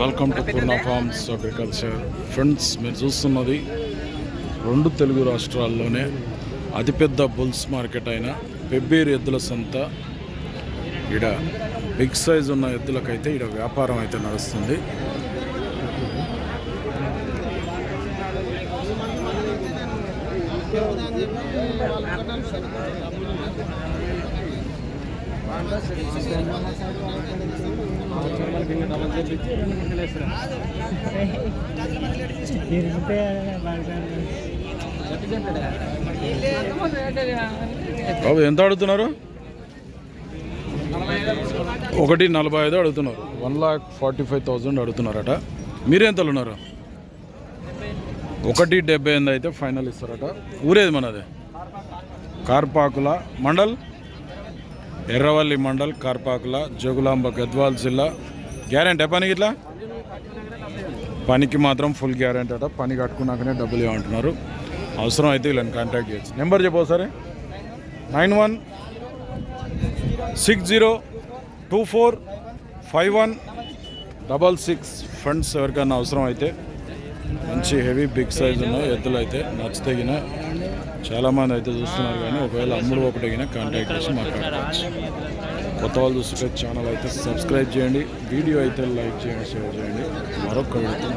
Welcome to Purna farms agriculture friends మీరు చూస్తున్నది రెండు తెలుగు రాష్ట్రాల్లోనే అతిపెద్ద బుల్స్ మార్కెట్ అయిన పెబ్బేరు ఎద్దుల సంత. ఈడ బిగ్ సైజ్ ఉన్న ఎద్దులకైతే ఈడ వ్యాపారం అయితే నడుస్తుంది. బాబు ఎంత అడుగుతున్నారు? ఒకటి నలభై ఐదు అడుగుతున్నారు. One lakh forty five thousand అడుగుతున్నారట. మీరు ఎంతలో ఉన్నారు ఒకటి డెబ్బై ఎనిమిది అయితే ఫైనల్ ఇస్తారట. ఊరేది మనది? కార్పాకుల మండల్ ఎర్రవల్లి మండల్ కార్పాకుల జోగులాంబ గద్వాల్ జిల్లా. గ్యారెంటీ పనికి ఇట్లా? పనికి మాత్రం ఫుల్ గ్యారెంటీ అట. పని కట్టుకున్నాకనే డబ్బులు ఇవ్వమంటున్నారు. అవసరం అయితే వీళ్ళని కాంటాక్ట్ చేయొచ్చు. నెంబర్ చెప్పవు సరే nine one six zero two four five one double six. Friends ఎవరికైనా అవసరం అయితే మంచి హెవీ బిగ్ సైజ్ ఉన్నాయి ఎద్దులు అయితే నచ్చితగిన చాలామంది అయితే చూస్తున్నారు కానీ ఒకవేళ అమ్ముడు ఒకటిగిన కాంటాక్ట్ చేసి మాట్లాడుకోవచ్చు. కొత్త వాళ్ళు చూస్తుంటే ఛానల్ అయితే సబ్స్క్రైబ్ చేయండి. వీడియో అయితే లైక్ చేయండి షేర్ చేయండి. మరొక వీడియోతో